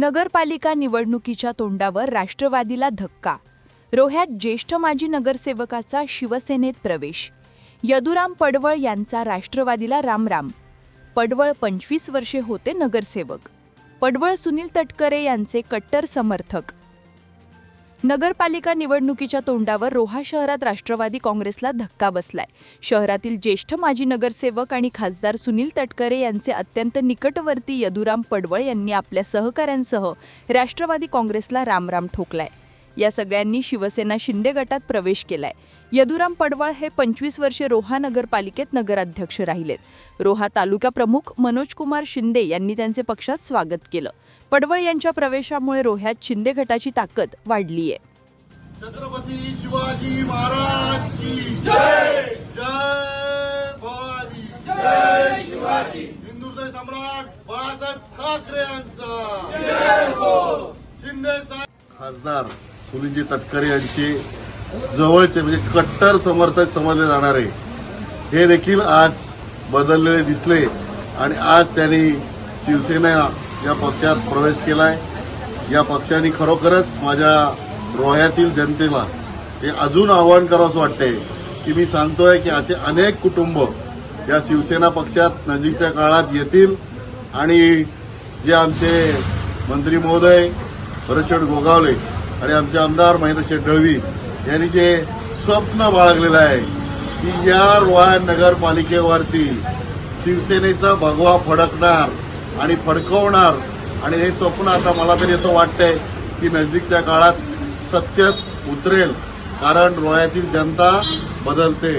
नगरपालिका निवडणुकीच्या तोंडावर राष्ट्रवादीला धक्का. रोह्यात ज्येष्ठ माजी नगरसेवकाचा शिवसेनेत प्रवेश. यदुराम पडवळ यांचा राष्ट्रवादीला रामराम. पडवळ पंचवीस वर्षे होते नगरसेवक. पडवळ सुनील तटकरे यांचे कट्टर समर्थक. नगरपालिका निवडणुकीच्या तोंडावर रोहा शहरात राष्ट्रवादी काँग्रेसला धक्का बसलाय. शहरातील ज्येष्ठ माजी नगरसेवक आणि खासदार सुनील तटकरे यांचे अत्यंत निकटवर्ती यदुराम पडवळ यांनी आपल्या सहकाऱ्यांसह राष्ट्रवादी काँग्रेसला रामराम ठोकलाय. या सगळ्यांनी शिवसेना शिंदे गटात प्रवेश केलाय. यदुराम पडवळ हे पंचवीस वर्षे रोहा नगरपालिकेत नगराध्यक्ष राहिलेत. रोहा तालुका प्रमुख मनोज कुमार शिंदे यांनी त्यांचे पक्षात स्वागत केलं. पडवळ यांच्या प्रवेशामुळे रोह्यात शिंदे गटाची ताकद वाढलीय. छत्रपती शिवाजी महाराज की जय! जय भवानी! जय शिवाजी! सम्राट बाळासाहेब ठाकरे यांचा शिंदे साहेब खासदार सुनीलजी तटकरे यांचे जवळचे म्हणजे कट्टर समर्थक समजले जाणारे. हे देखील आज बदललेले दिसले आणि आज त्यांनी शिवसेना या पक्षात प्रवेश केलाय. या पक्षाने खरोखरच माझ्या रोह्यातील जनतेला हे अजून आव्हान करावंसं वाटतंय की मी सांगतोय की असे अनेक कुटुंब या शिवसेना पक्षात नजीकच्या काळात येतील आणि जे आमचे मंत्री महोदय भरतशेठ गोगावले आणि आमचे आमदार महेंद्रशेठ दळवी यांनी जे स्वप्न बाळगलेलं आहे की या रोहा नगरपालिकेवरती शिवसेनेचा भगवा फडकणार आणि फडकवणार आणि हे स्वप्न आता मला तरी असं वाटतंय की नजदीकच्या काळात सत्यात उतरेल कारण रोह्यातील जनता बदलते.